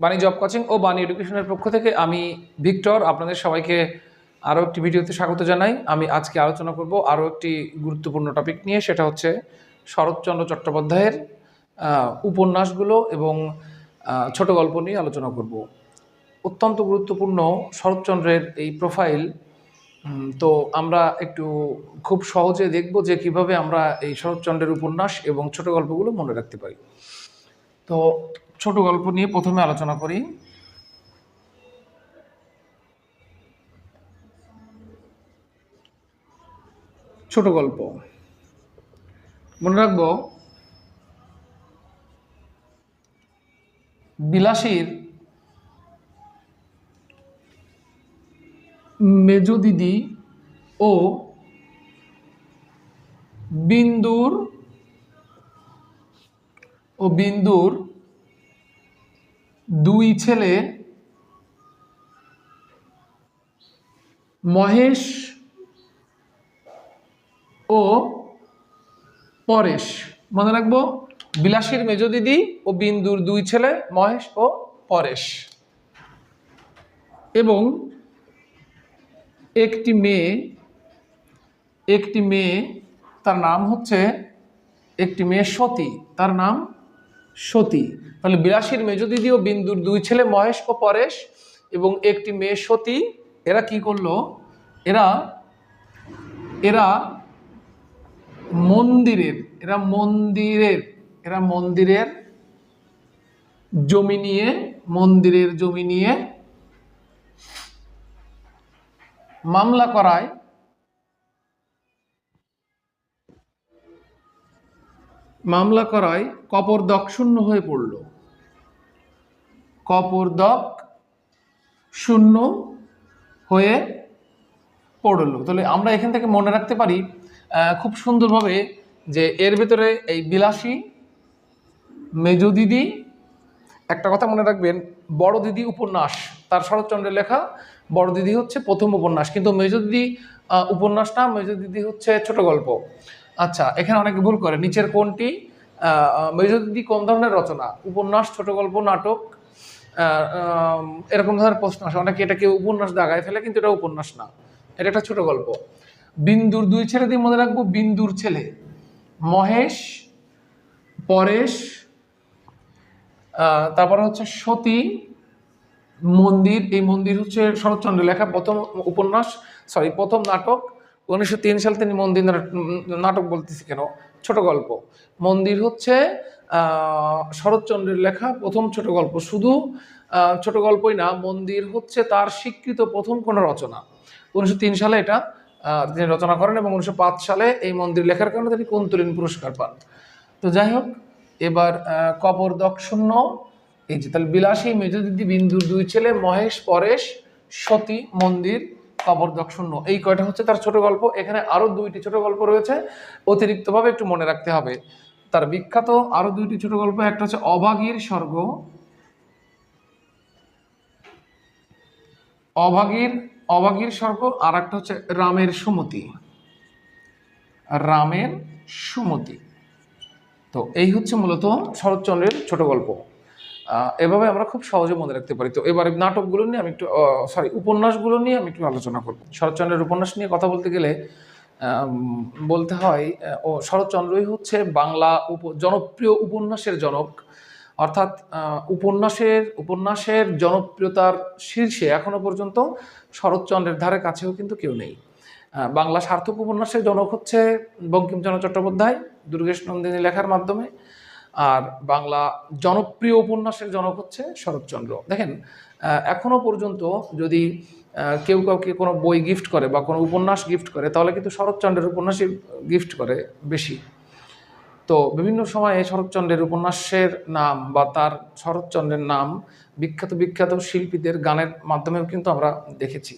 বাণী job coaching ও বাণী এডুকেশনের পক্ষ থেকে আমি ভিক্টর, আপনাদের সবাইকে আরও একটি ভিডিওতে স্বাগত জানাই। আমি আজকে আলোচনা করব আরও একটি গুরুত্বপূর্ণ টপিক নিয়ে, সেটা হচ্ছে শরৎচন্দ্র চট্টোপাধ্যায়ের উপন্যাসগুলো এবং ছোট গল্প নিয়ে আলোচনা করব। অত্যন্ত গুরুত্বপূর্ণ শরৎচন্দ্রের এই প্রোফাইল তো আমরা একটু খুব সহজে দেখব যে কীভাবে আমরা এই শরৎচন্দ্রের উপন্যাস এবং ছোট গল্পগুলো মনে রাখতে পারি। তো ছোট গল্প নিয়ে প্রথমে আলোচনা করি। ছোট গল্প। মনে রাখব, বিলাসীর মেজ দিদি ও বিন্দুর ও বিন্দুর দুই ছেলে, মহেশ ও পরেশ। মনে রাখব, বিলাসীর মেজ দিদি ও বিন্দুর দুই ছেলে, মহেশ ও পরেশ। এবং একটি মেয়ে একটি মেয়ে, তার নাম হচ্ছে, একটি মেয়ে সতী, তার নাম সতী। তাহলে বিলাসীর মেজ দিদি ও বিন্দুর দুই ছেলে, মহেশ ও পরেশ, এবং একটি মেয়ে সতী, এরা কি করল? এরা এরা মন্দিরের এরা মন্দিরের এরা মন্দিরের জমি নিয়ে, মন্দিরের জমি নিয়ে মামলা করায়। মামলা করায় কপরদক শূন্য হয়ে পড়ল। কপরদক শূন্য হয়ে পড়ল। তাহলে আমরা এখান থেকে মনে রাখতে পারি খুব সুন্দরভাবে যে এর ভেতরে এই বিলাসী মেজ দিদি, একটা কথা মনে রাখবেন, বড় দিদি উপন্যাস, তার শরৎচন্দ্রের লেখা বড় দিদি হচ্ছে প্রথম উপন্যাস, কিন্তু মেজ দিদি উপন্যাস না মেজ দিদি হচ্ছে ছোট গল্প। আচ্ছা এখানে অনেকে ভুল করে। নিচের কোনটি আহ, আহ, মেজ দিদি কোন ধরনের রচনা? উপন্যাস ছোট গল্প নাটক এরকম ধরনের প্রশ্ন আসে। অনেকে এটাকে উপন্যাস দাগায় ফেলে কিন্তু এটা উপন্যাস না। এটা একটা ছোট গল্প। বিন্দুর দুই ছেলে দিয়ে মনে রাখব বিন্দুর ছেলে। মহেশ পরেশ তারপরে হচ্ছে সতী। মন্দির এই মন্দির হচ্ছে শরৎচন্দ্র লেখা। প্রথম উপন্যাস সরি প্রথম নাটক। উনিশশো তিন সাল তিনি মন্দির নাট- নাটক বলতেছি কেন? ছোট গল্প। মন্দির হচ্ছে শরৎচন্দ্রের লেখা প্রথম ছোট গল্প। শুধু ছোট গল্পই না, মন্দির হচ্ছে তার স্বীকৃত প্রথম কোনো রচনা। উনিশশো তিন সালে এটা তিনি রচনা করেন এবং উনিশশো পাঁচ সালে এই মন্দির লেখার কারণে তিনি কুন্তলীন পুরস্কার পান। তো যাই হোক, এবার কবর দক্ষিণ এই যে তাহলে বিলাসী মেজদিদি বিন্দুর দুই ছেলে মহেশ, পরেশ, সতী মন্দির কবর দক্ষিণ এই কয়টা হচ্ছে তার ছোট গল্প। এখানে আরও দুইটি ছোট গল্প রয়েছে। অতিরিক্তভাবে একটু মনে রাখতে হবে। তার বিখ্যাত আরও দুইটি ছোট গল্প, একটা হচ্ছে অভাগীর স্বর্গ। অভাগীর অভাগীর স্বর্গ আর একটা হচ্ছে রামের সুমতি। রামের সুমতি। তো এই হচ্ছে মূলত শরৎচন্দ্রের ছোট গল্প। এভাবে আমরা খুব সহজে মনে রাখতে পারি। তো এবারে নাটকগুলো নিয়ে আমি একটু সরি উপন্যাসগুলো নিয়ে আমি একটু আলোচনা করব। শরৎচন্দ্রের উপন্যাস নিয়ে কথা বলতে গেলে বলতে হয় ও শরৎচন্দ্রই হচ্ছে বাংলা উপ, জনপ্রিয় উপন্যাসের জনক। অর্থাৎ উপন্যাসের উপন্যাসের জনপ্রিয়তার শীর্ষে এখনও পর্যন্ত শরৎচন্দ্রের ধারে কাছেও কিন্তু কেউ নেই। বাংলা সার্থক উপন্যাসের জনক হচ্ছে বঙ্কিমচন্দ্র চট্টোপাধ্যায়, দুর্গেশ নন্দিনী লেখার মাধ্যমে। আর বাংলা জনপ্রিয় উপন্যাসের জনক হচ্ছে শরৎচন্দ্র। দেখেন আহ, এখনও পর্যন্ত যদি কেউ কাউকে কোনো বই গিফট করে বা কোনো উপন্যাস গিফট করে তাহলে কিন্তু শরৎচন্দ্রের উপন্যাসই গিফট করে বেশি। তো বিভিন্ন সময়ে শরৎচন্দ্রের উপন্যাসের নাম বা তার শরৎচন্দ্রের নাম বিখ্যাত বিখ্যাত শিল্পীদের গানের মাধ্যমেও কিন্তু আমরা দেখেছি।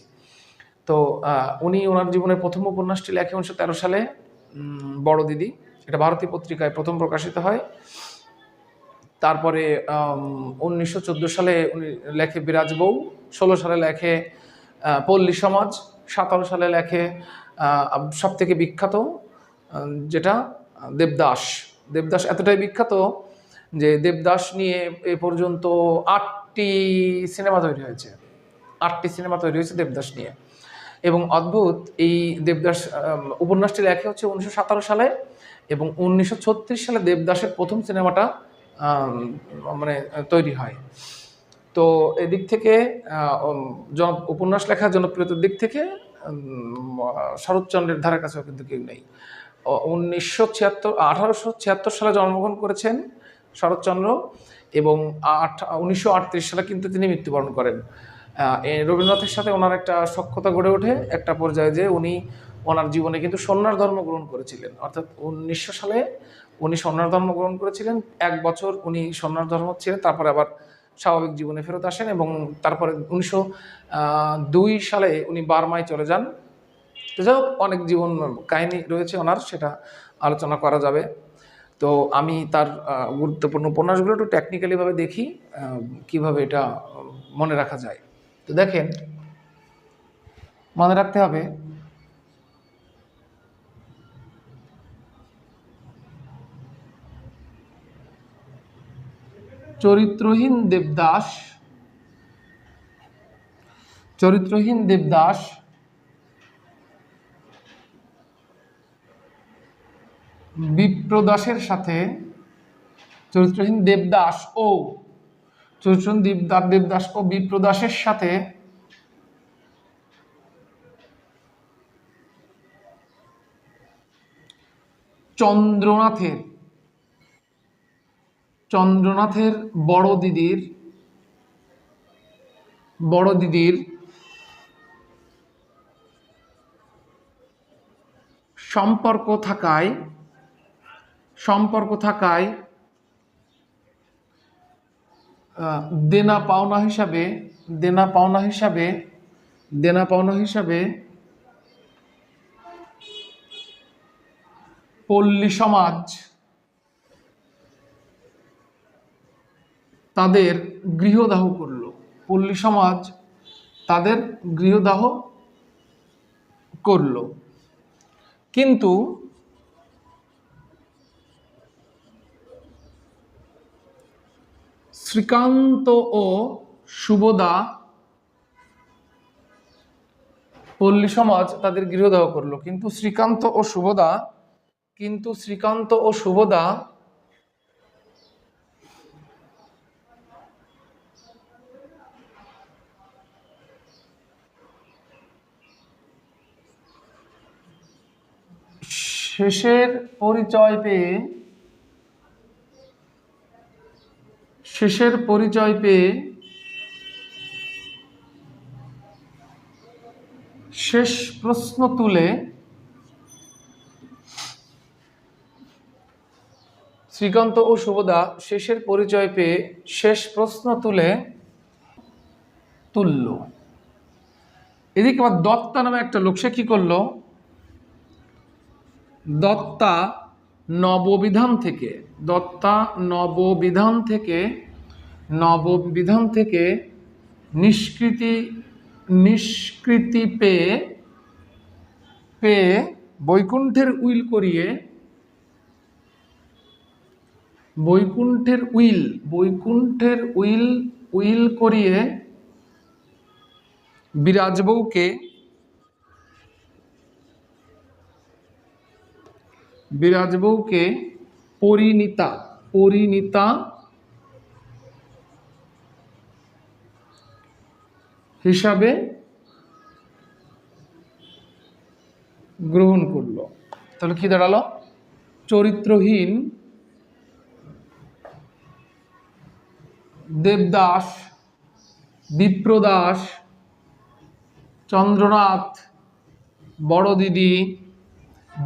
তো উনি ওনার জীবনের প্রথম উপন্যাসটি লেখে উনিশশো তেরো সালে বড় দিদি এটা ভারতী পত্রিকায় প্রথম প্রকাশিত হয়। তারপরে উনিশশো চোদ্দ সালে লেখে বিরাজ বউ, ষোলো সালে লেখে পল্লী সমাজ সতেরো সালে লেখে সব থেকে বিখ্যাত যেটা, দেবদাস। দেবদাস এতটাই বিখ্যাত যে দেবদাস নিয়ে এ পর্যন্ত আটটি সিনেমা তৈরি হয়েছে। আটটি সিনেমা তৈরি হয়েছে দেবদাস নিয়ে। এবং অদ্ভুত, এই দেবদাস উপন্যাসটি লেখা হচ্ছে উনিশশো সতেরো সালে এবং উনিশশো ছত্রিশ সালে দেবদাসের প্রথম সিনেমাটা মানে তৈরি হয়। তো এদিক থেকে জন, উপন্যাস লেখার জনপ্রিয়তার দিক থেকে শরৎচন্দ্রের ধারে কাছেও কিন্তু কেউ নেই। উনিশশো ছিয়াত্তর, আঠারোশো ছিয়াত্তর সালে জন্মগ্রহণ করেছেন শরৎচন্দ্র এবং আট উনিশশো সালে কিন্তু তিনি মৃত্যুবরণ করেন। রবীন্দ্রনাথের সাথে ওনার একটা সক্ষতা গড়ে ওঠে একটা পর্যায়ে যে উনি ওনার জীবনে কিন্তু সন্ন্যাস ধর্ম গ্রহণ করেছিলেন। অর্থাৎ উনিশশো সালে উনি সন্ন্যাস ধর্ম গ্রহণ করেছিলেন, এক বছর উনি সন্ন্যাস ধর্ম ছিলেন, তারপরে আবার স্বাভাবিক জীবনে ফেরত আসেন এবং তারপরে উনিশশো দুই সালে উনি বার্মায় চলে যান। তো যাই অনেক জীবন কাহিনী রয়েছে ওনার, সেটা আলোচনা করা যাবে। তো আমি তার গুরুত্বপূর্ণ উপন্যাসগুলো একটু টেকনিক্যালিভাবে দেখি কীভাবে এটা মনে রাখা যায়। তো দেখেন, মনে রাখতে হবে চরিত্রহীন দেবদাস চরিত্রহীন দেবদাস, বিপ্রদাসের সাথে চরিত্রহীন দেবদাস ও চরিত্রহীন দেবদাস দেবদাস ও বিপ্রদাসের সাথে চন্দ্রনাথের চন্দ্রনাথের বড় দিদির বড় দিদির সম্পর্ক থাকায় সম্পর্ক থাকায় দেনা পাওনা হিসাবে, দেনা পাওনা হিসাবে, দেনা পাওনা হিসাবে পল্লী সমাজ তাদের গৃহদাহ করল। পল্লী সমাজ তাদের গৃহদাহ করল। কিন্তু শ্রীকান্ত ও সুবোদা পল্লী সমাজ তাদের গৃহদাহ করল। কিন্তু শ্রীকান্ত ও সুবোদা, কিন্তু শ্রীকান্ত ও সুবোদা শেষের পরিচয় পেয়ে, শেষের পরিচয় পেয়ে, শেষ প্রশ্ন তুলে শ্রীকান্ত ও শুভদা শেষের পরিচয় পেয়ে শেষ প্রশ্ন তুলে তুলল। এদিকে আবার দত্তা নামে একটা লোক, সে কী করল? দত্তা নববিধান থেকে, দত্তা নববিধান থেকে নববিধান থেকে নিষ্কৃতি নিষ্কৃতি পেয়ে পেয়ে বৈকুণ্ঠের উইল করিয়ে, বৈকুণ্ঠের উইল বৈকুণ্ঠের উইল উইল করিয়ে বিরাজবউকে বিরাজবউকে পরিণীতা পরিণীতা হিসাবে গ্রহণ করল। তাহলে কি দাঁড়াল? চরিত্রহীন দেবদাস, বিপ্রদাস, চন্দ্রনাথ বড় দিদি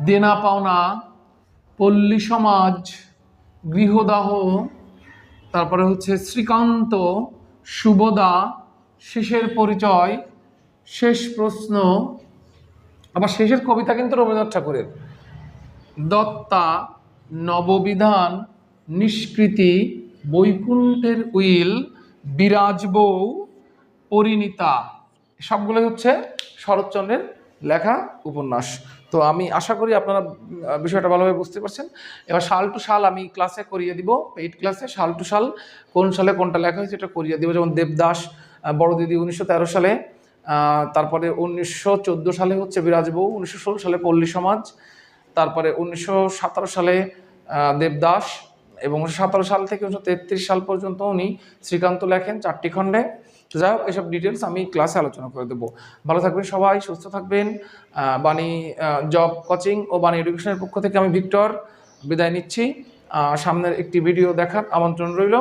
দেনা পাওনা পল্লী সমাজ, গৃহদাহ, তারপরে হচ্ছে শ্রীকান্ত, সুবোদা, শেষের পরিচয়, শেষ প্রশ্ন, আবার শেষের কবিতা কিন্তু রবীন্দ্রনাথ ঠাকুরের। দত্তা, নববিধান, নিষ্কৃতি, বৈকুণ্ঠের উইল বিরাজবউ পরিণীতা। সবগুলোই হচ্ছে শরৎচন্দ্রের লেখা উপন্যাস। তো আমি আশা করি আপনারা বিষয়টা ভালোভাবে বুঝতে পারছেন। এবার সাল টু সাল আমি ক্লাসে করিয়ে দিব পেইড ক্লাসে সাল টু সাল কোন সালে কোনটা লেখা হয়েছে এটা করিয়ে দিব। যেমন দেবদাস বড় দিদি উনিশশো তেরো সালে তারপরে উনিশশো চোদ্দ সালে হচ্ছে বিরাজ বউ উনিশশো সালে পল্লী সমাজ, তারপরে উনিশশো সতেরো সালে দেবদাস এবং উনিশশো সতেরো সাল থেকে উনিশশো তেত্রিশ সাল পর্যন্ত উনি শ্রীকান্ত লেখেন চারটি খণ্ডে। তো যাই হোক, এসব ডিটেলস আমি ক্লাসে আলোচনা করে দেবো। ভালো থাকবেন সবাই, সুস্থ থাকবেন। বাণী জব কোচিং ও বাণী এডুকেশনের পক্ষ থেকে আমি ভিক্টর বিদায় নিচ্ছি। সামনের একটি ভিডিও দেখার আমন্ত্রণ রইল।